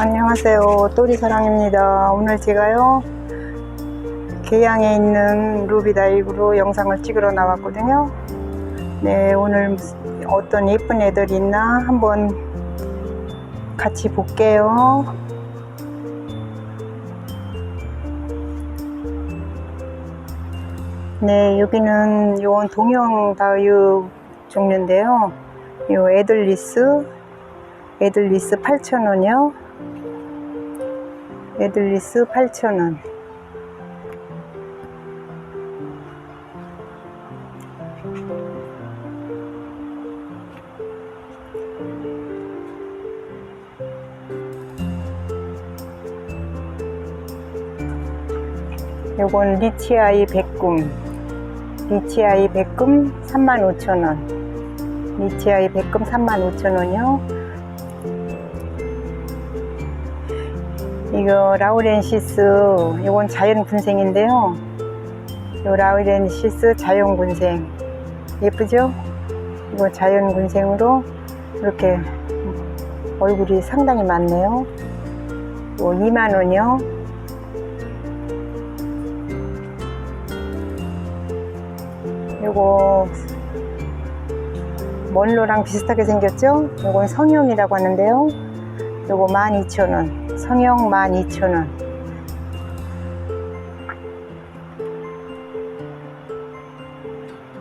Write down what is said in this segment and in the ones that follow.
안녕하세요. 또리사랑입니다. 오늘 제가요, 계양에 있는 루비다이브로 영상을 찍으러 나왔거든요. 네, 오늘 어떤 예쁜 애들이 있나 한번 같이 볼게요. 네, 여기는 요건 동영 다육 종류인데요. 요 에들리스, 에들리스 8,000원이요. 에들리스 8,000원. 요건 리치아이 백금. 리치아이 백금 35,000원. 리치아이 백금 35,000원이요. 이거 라우렌시스 이건 자연 군생인데요. 이 라우렌시스 자연 군생 예쁘죠? 이거 자연 군생으로 이렇게 얼굴이 상당히 많네요. 이거 2만 원이요. 이거 먼로랑 비슷하게 생겼죠? 이건 성형이라고 하는데요. 요거 12,000원. 성형 12,000원.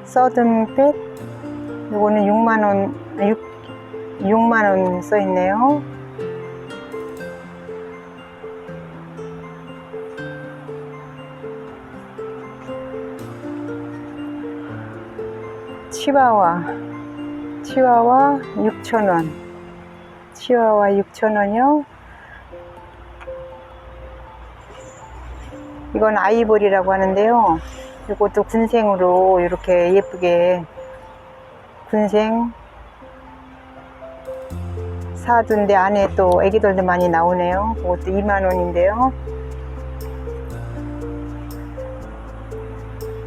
서든펫 요거는 6만원 6, 6만원 써있네요 치와와 치와와 6,000원 치와와 6,000원이요 이건 아이보리라고 하는데요. 이것도 군생으로 이렇게 예쁘게 군생 사둔데 안에 또 애기들도 많이 나오네요. 그것도 2만원인데요.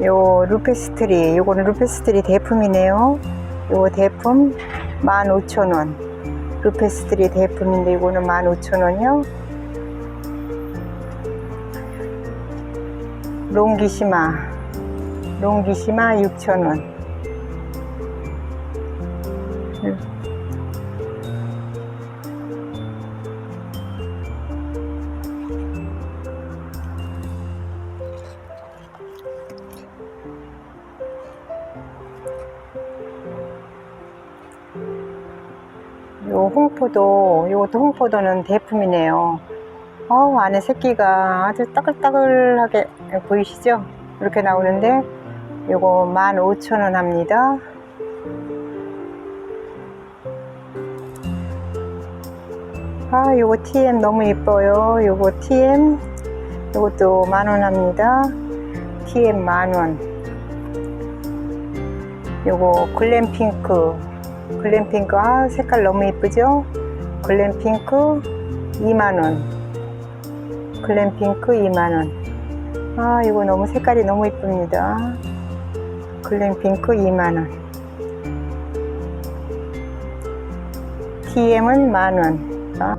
요 루페스트리, 요거는 루페스트리 대품이네요. 요 대품 15,000원. 루페스트리 대품인데 이거는 15,000원이요. 롱기시마 롱기시마 6,000원 홍포도 요것도 홍포도는 대품이네요 어, 안에 새끼가 아주 따글따글하게 보이시죠? 이렇게 나오는데 요거 15,000원 합니다. 아, 요거 TM 너무 이뻐요. 요거 TM 요것도 만원 합니다. TM 만원. 요거 글램핑크 글램핑크. 아 색깔 너무 이쁘죠? 글램핑크 2만원. 글램핑크 2만원. 아 이거 너무 색깔이 너무 이쁩니다. 글램핑크 2만원. TM은 만원. 아.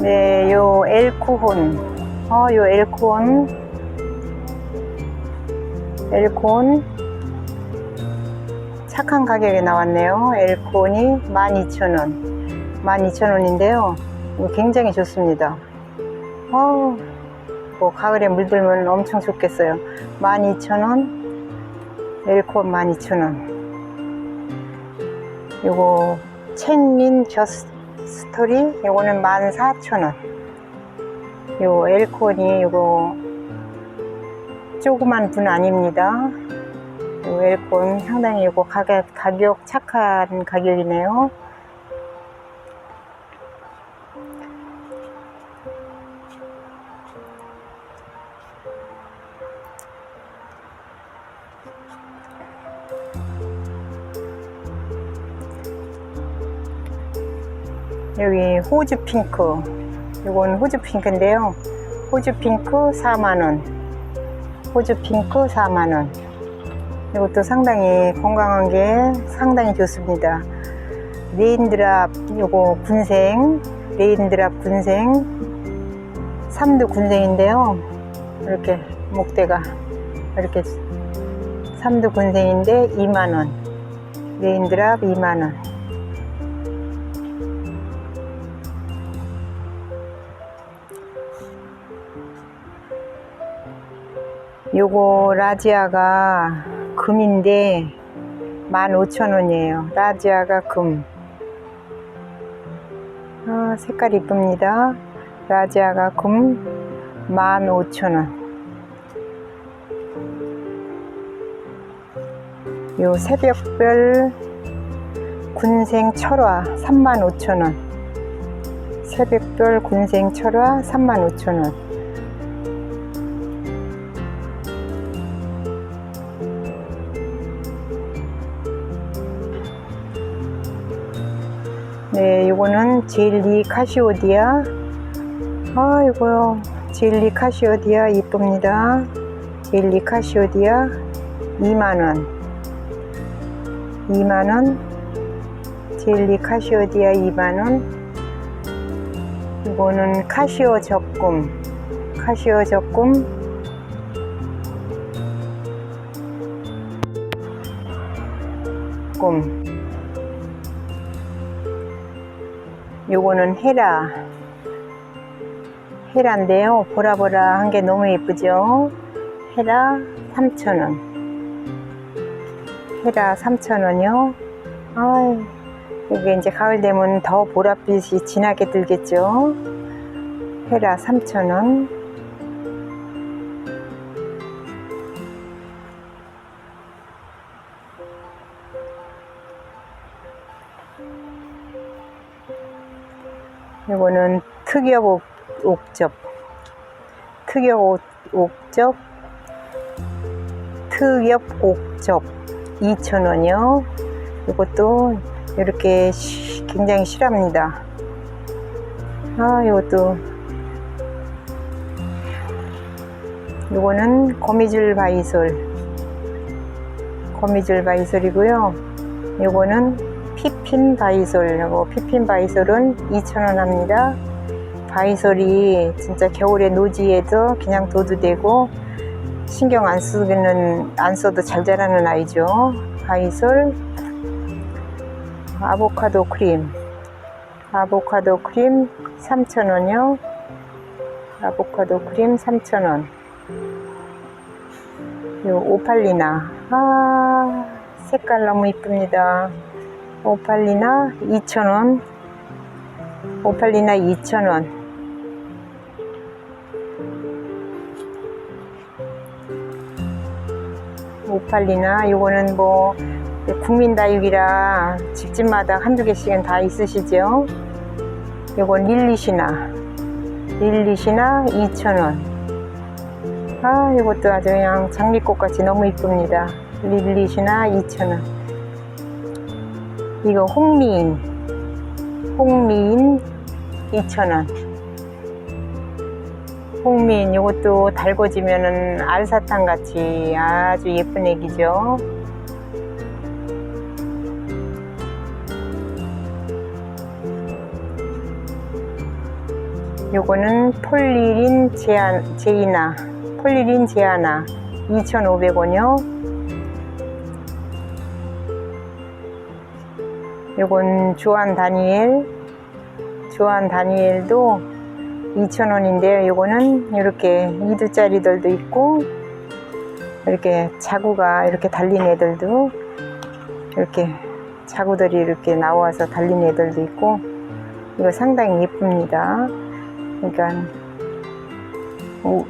네 요 엘코혼. 어 요 엘코혼. 엘코혼 착한 가격에 나왔네요 엘코혼이 12,000원 12,000원인데요 이거 굉장히 좋습니다. 어우, 뭐 가을에 물들면 엄청 좋겠어요. 12,000원, 엘콘 12,000원. 요거 첸린 저스토리 요거는 14,000원. 요 엘콘이 요거 조그만 분 아닙니다. 일본 상당히 이거 가격, 가격 착한 가격이네요. 여기 호주 핑크. 이건 호주 핑크인데요. 호주 핑크 4만원. 호주 핑크 4만원. 이것도 상당히 건강한 게 상당히 좋습니다. 레인드랍, 요거 군생. 레인드랍 군생. 삼두 군생인데요. 이렇게 목대가 이렇게 삼두 군생인데 2만원. 레인드랍 2만원. 요거 라지아가 금인데 15,000원이에요. 라지아가 금. 아, 색깔 이쁩니다. 라지아가 금 15,000원. 요 새벽별 군생 철화 35,000원. 새벽별 군생 철화 35,000원. 요거는 젤리 카시오디아. 아, 이거요. 젤리 카시오디아 이쁩니다. 젤리 카시오디아 2만원. 2만원. 젤리 카시오디아 2만원. 이거는 카시오 적금. 카시오 적금. 꿈. 요거는 헤라. 헤라인데요. 보라보라 한 게 너무 예쁘죠? 헤라 3,000원. 헤라 3,000원이요? 아유 이게 이제 가을 되면 더 보랏빛이 진하게 들겠죠? 헤라 3,000원 이거는 특엽 옥, 옥접. 특엽 옥, 옥접. 특엽 옥접. 2,000원이요. 이것도 이렇게 시- 굉장히 실합니다. 아 이것도. 이거는 거미줄 바이솔. 거미줄 바이솔이고요. 이거는 피핀 바이솔 하고 피핀 바이솔은 2,000원 합니다. 바이솔이 진짜 겨울에 노지에도 그냥 둬도 되고 신경 안 쓰는 안 써도 잘 자라는 아이죠. 바이솔 아보카도 크림 아보카도 크림 3,000원이요. 아보카도 크림 3,000원. 요 오팔리나 아 색깔 너무 이쁩니다. 오팔리나 2,000원. 오팔리나 2,000원. 오팔리나 요거는 뭐 국민 다육이라 집집마다 한두 개씩은 다 있으시죠? 요건 릴리시나. 릴리시나 2,000원. 아 이것도 아주 그냥 장미꽃 같이 너무 이쁩니다. 릴리시나 2,000원 이거 홍미인. 홍미인 2,000원. 홍미인 이것도 달궈지면은 알사탕 같이 아주 예쁜 애기죠. 요거는 폴리린 제안, 제이나. 폴리린 제아나. 2,500원이요 요건 주한 다니엘 주한 다니엘도 2,000원인데요. 요거는 이렇게 2두짜리들도 있고 이렇게 자구가 이렇게 달린 애들도 이렇게 자구들이 이렇게 나와서 달린 애들도 있고 이거 상당히 예쁩니다. 그러니까 오,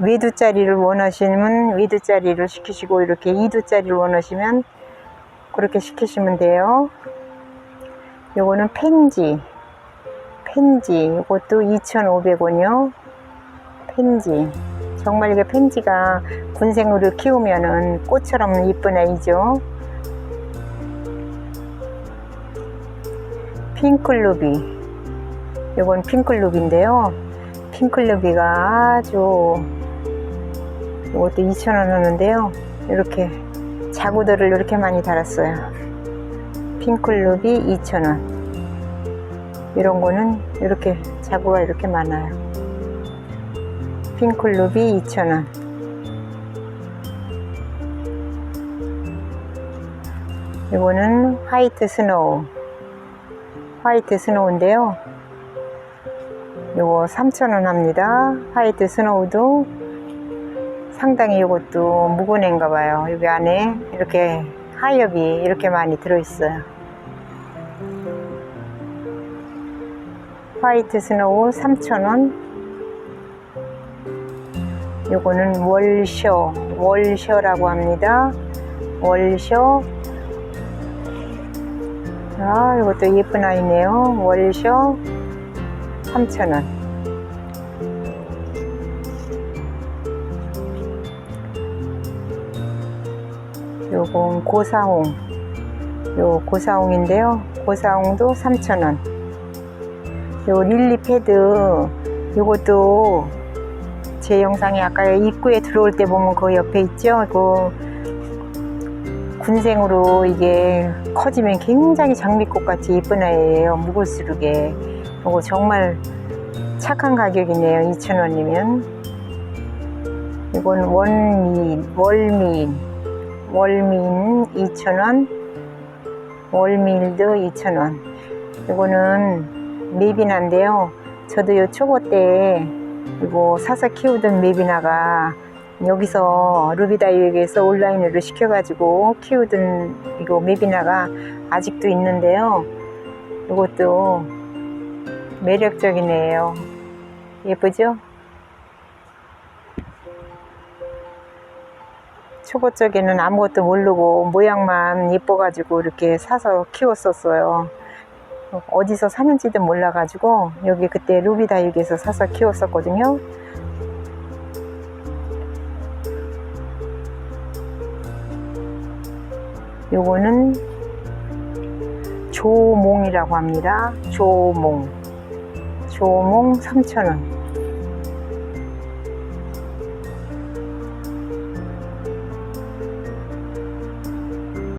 외두짜리를 원하시면 외두짜리를 시키시고 이렇게 2두짜리를 원하시면 그렇게 시키시면 돼요 요거는 펜지 펜지 이것도 2,500원이요 펜지 정말 이게 펜지가 군생으로 키우면은 꽃처럼 이쁜 아이죠 핑클루비 요건 핑클루비인데요. 핑클루비가 아주 이것도 2,000원 하는데요. 이렇게 자구들을 이렇게 많이 달았어요. 핑클루비 2,000원. 이런 거는 이렇게 자구가 이렇게 많아요. 핑클루비 2,000원. 이거는 화이트 스노우. 화이트 스노우인데요. 요거 3,000원 합니다. 화이트 스노우도 상당히 이것도 묵은애인가 봐요. 여기 안에 이렇게 하엽이 이렇게 많이 들어있어요. 화이트 스노우 3,000원. 요거는 월셔, 월셔라고 합니다. 월셔. 아, 이것도 예쁜 아이네요. 월셔 3,000원. 요건 고사홍. 요 고사홍인데요. 고사홍도 3,000원. 요 릴리 패드 요것도 제 영상에 아까 입구에 들어올 때 보면 그 옆에 있죠. 그 군생으로 이게 커지면 굉장히 장미꽃 같이 예쁜 아이예요. 묵을수룩에. 이거 정말 착한 가격이네요. 2,000원이면. 이건 원미인, 월미인, 월미인 2,000원, 월미일도 2,000원. 이거는 메비나인데요. 저도 요 초보 때 이거 사서 키우던 메비나가 여기서 루비다이에게서 온라인으로 시켜가지고 키우던 이거 메비나가 아직도 있는데요. 이것도 매력적이네요. 예쁘죠? 초보 쪽에는 아무것도 모르고 모양만 예뻐가지고 이렇게 사서 키웠었어요. 어디서 사는지도 몰라가지고 여기 그때 루비다육에서 사서 키웠었거든요. 요거는 조몽이라고 합니다. 조몽. 조몽 3,000원.